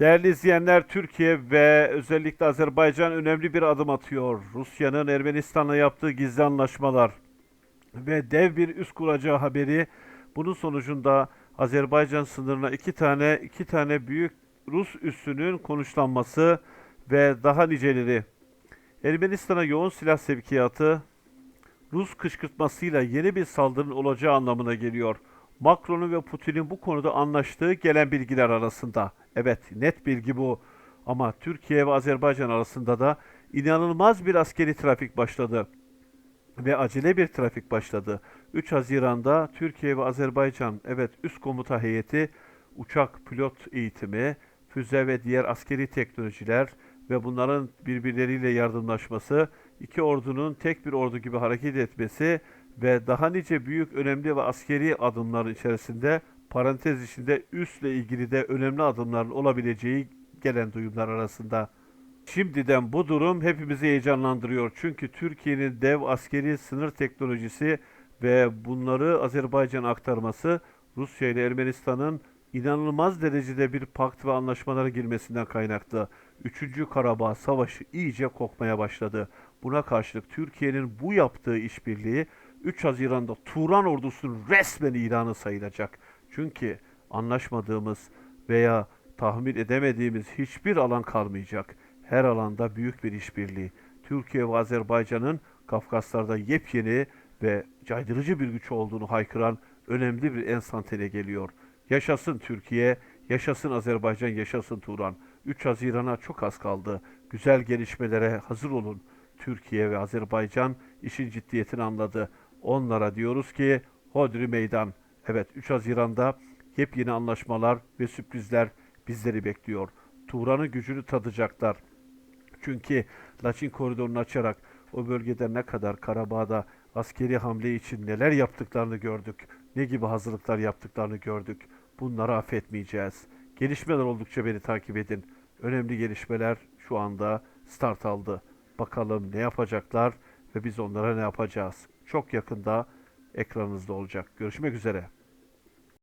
Değerli izleyenler, Türkiye ve özellikle Azerbaycan önemli bir adım atıyor. Rusya'nın Ermenistan'la yaptığı gizli anlaşmalar ve dev bir üs kuracağı haberi. Bunun sonucunda Azerbaycan sınırına iki tane iki tane büyük Rus üssünün konuşlanması ve daha niceleri. Ermenistan'a yoğun silah sevkiyatı Rus kışkırtmasıyla yeni bir saldırının olacağı anlamına geliyor. Macron'un ve Putin'in bu konuda anlaştığı gelen bilgiler arasında. Evet, net bilgi bu. Ama Türkiye ve Azerbaycan arasında da inanılmaz bir askeri trafik başladı ve acele bir trafik başladı. 3 Haziran'da Türkiye ve Azerbaycan evet üst komuta heyeti uçak pilot eğitimi, füze ve diğer askeri teknolojiler ve bunların birbirleriyle yardımlaşması, iki ordunun tek bir ordu gibi hareket etmesi ve daha nice büyük, önemli ve askeri adımların içerisinde parantez içinde üstle ilgili de önemli adımların olabileceği gelen duyumlar arasında. Şimdiden bu durum hepimizi heyecanlandırıyor. Çünkü Türkiye'nin dev askeri sınır teknolojisi ve bunları Azerbaycan'a aktarması Rusya ile Ermenistan'ın inanılmaz derecede bir pakt ve anlaşmalara girmesinden kaynaklı. 3. Karabağ Savaşı iyice kokmaya başladı. Buna karşılık Türkiye'nin bu yaptığı işbirliği 3 Haziran'da Turan ordusunun resmen ilanı sayılacak. Çünkü anlaşmadığımız veya tahmin edemediğimiz hiçbir alan kalmayacak. Her alanda büyük bir işbirliği. Türkiye ve Azerbaycan'ın Kafkaslar'da yepyeni ve caydırıcı bir güç olduğunu haykıran önemli bir enstantane geliyor. Yaşasın Türkiye, yaşasın Azerbaycan, yaşasın Turan. 3 Haziran'a çok az kaldı. Güzel gelişmelere hazır olun. Türkiye ve Azerbaycan işin ciddiyetini anladı. Onlara diyoruz ki hodri meydan. Evet 3 Haziran'da yepyeni anlaşmalar ve sürprizler bizleri bekliyor. Turan'ın gücünü tadacaklar. Çünkü Laçin koridorunu açarak o bölgede ne kadar Karabağ'da askeri hamle için neler yaptıklarını gördük. Ne gibi hazırlıklar yaptıklarını gördük. Bunları affetmeyeceğiz. Gelişmeler oldukça beni takip edin. Önemli gelişmeler şu anda start aldı. Bakalım ne yapacaklar ve biz onlara ne yapacağız. Çok yakında ekranınızda olacak. Görüşmek üzere.